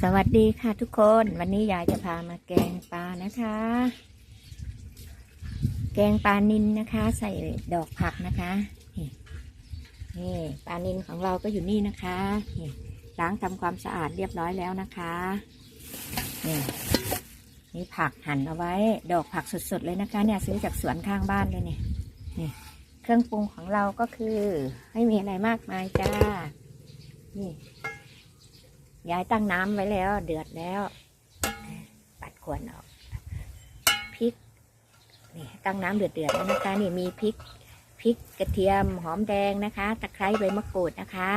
สวัสดีค่ะทุกคนวันนี้ยายจะพามาแกงปลานะคะ แกงปลานินนะคะ ใส่ดอกผักนะคะนี่ปลานินของเราก็อยู่นี่นะคะล้างทำความสะอาดเรียบร้อยแล้วนะคะนี่นี่ผักหั่นเอาไว้ ดอกผักสดๆเลยนะคะ เนี่ยซื้อจากสวนข้างบ้านเลยเนี่ยนี่เครื่องปรุงของเราก็คือ ไม่มีอะไรมากมายจ้านี่ ยายตั้งน้ำไว้แล้ว เดือดแล้ว ปัดขวดออกพริกนี่ตั้งน้ำเดือดเดือดแล้วนะคะนี่มีพริกพริกกระเทียมหอมแดงนะคะตะไคร้ใบมะกรูดนะคะ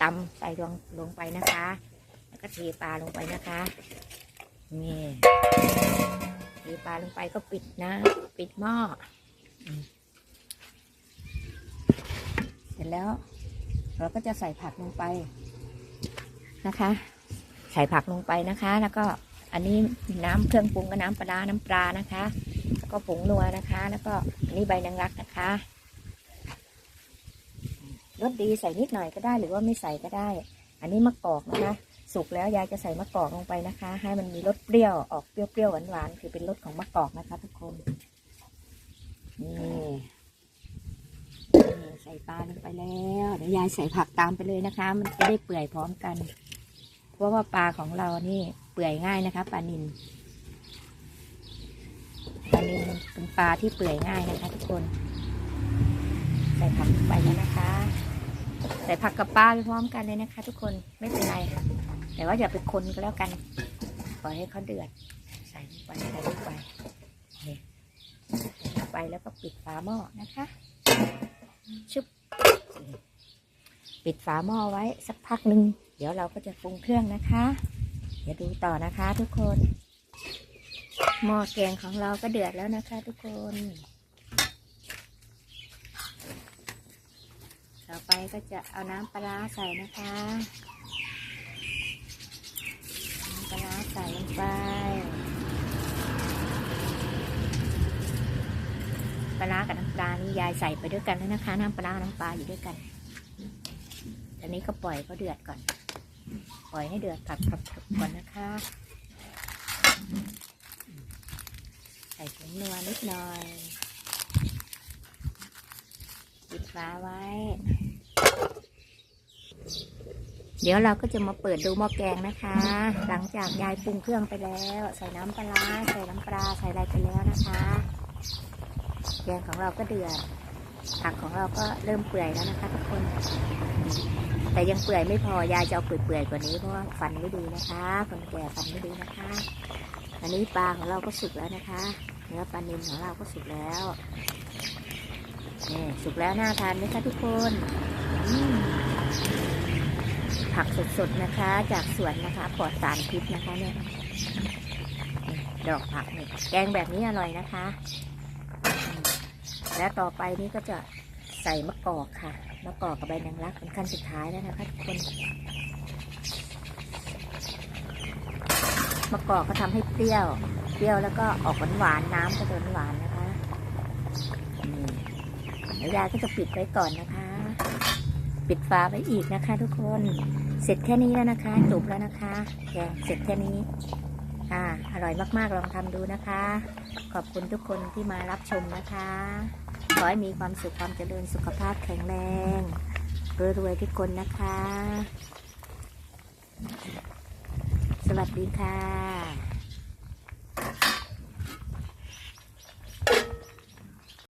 ตำใส่ลงลงไปนะคะ แล้วก็เทปลาลงไปนะคะนี่เทปลาลงไปก็ปิดนะ ปิดหม้อเสร็จแล้ว เราก็จะใส่ผักลงไป นะคะ ใส่ผักลงไปนะคะ แล้วก็อันนี้น้ำเครื่องปรุงก็น้ำปลาร้าน้ำปลานะคะ แล้วก็ผงนัวนะคะ แล้วก็อันนี้ใบนางรักนะคะรสดีใส่นิดหน่อยก็ได้หรือว่าไม่ใส่ก็ได้ อันนี้มะกอกนะคะ สุกแล้วยายจะใส่มะกอกลงไปนะคะ ให้มันมีรสเปรี้ยวออกเปรี้ยวๆหวานๆคือเป็นรสของมะกอกนะคะ ทุกคนนี่ใส่ปลาลงไปแล้ว เดี๋ยวยายใส่ผักตามไปเลยนะคะ มันจะได้เปื่อยพร้อมกัน เพราะว่าปลาของเรานี่เปื่อยง่ายนะคะปลานินปลานินเป็นปลาที่เปื่อยง่ายนะคะ ทุกคน ใส่ผักลงไปแล้วนะคะ ใส่ผักกับปลาไปพร้อมกันเลยนะคะ ทุกคนไม่เป็นไรค่ะแต่ว่าอย่าไปคนก็แล้วกันปล่อยให้เขาเดือด ใส่ลงไปใส่ลงไปใส่ลงไปแล้วก็ปิดฝาหม้อนะคะชุบปิดฝาหม้อไว้สักพักหนึ่ง เดี๋ยวเราก็จะปรุงเครื่องนะคะ เดี๋ยวดูต่อนะคะทุกคน หม้อแกงของเราก็เดือดแล้วนะคะทุกคน ต่อไปก็จะเอาน้ำปลาใส่นะคะน้ำปลาใส่ลงไปปลากับน้ำปลานี่ยายใส่ไปด้วยกันแล้วนะคะ น้ำปลาร้าน้ำปลาอยู่ด้วยกัน อันนี้ก็ปล่อยเขาเดือดก่อน ปล่อยให้เดือดผัดผัดผัดก่อนนะคะ ใส่ผงนัวนิดหน่อยปิดฝาไว้ เดี๋ยวเราก็จะมาเปิดดูหม้อแกงนะคะ หลังจากยายปรุงเครื่องไปแล้ว ใส่น้ำปลาใส่น้ำปลาใส่อะไรไปแล้วนะคะ แกงของเราก็เดือด ผักของเราก็เริ่มเปื่อยแล้วนะคะทุกคน แต่ยังเปื่อยไม่พอยายจะเอาเปื่อยๆกว่านี้เพราะว่าฟันไม่ดีนะคะคนแก่ฟันไม่ดีนะคะอันนี้ปลาของเราก็สุกแล้วนะคะเนื้อปลานิลของเราก็สุกแล้วนี่สุกแล้วน่าทานไหมคะทุกคนผักสดๆนะคะ จากสวนนะคะปลอดสารพิษนะคะเนี่ยดอกผักนี่แกงแบบนี้อร่อยนะคะ แล้วต่อไปนี้ก็จะใส่มะกอกค่ะ มะกอกกับใบนางรักเป็นขั้นสุดท้ายแล้วนะคะทุกคน มะกอกก็ทำให้เปรี้ยว เปรี้ยวแล้วก็ออกหวานๆน้ำก็จะหวานนะคะนี่แล้วยายก็จะปิดไว้ก่อนนะคะ ปิดฝาไว้อีกนะคะ ทุกคน เสร็จแค่นี้แล้วนะคะ จบแล้วนะคะแกงเสร็จแค่นี้อ่าอร่อยมากๆ ลองทำดูนะคะ ขอบคุณทุกคนที่มารับชมนะคะ ขอให้มีความสุขความเจริญสุขภาพแข็งแรงรวยๆทุกคนนะคะ สวัสดีค่ะ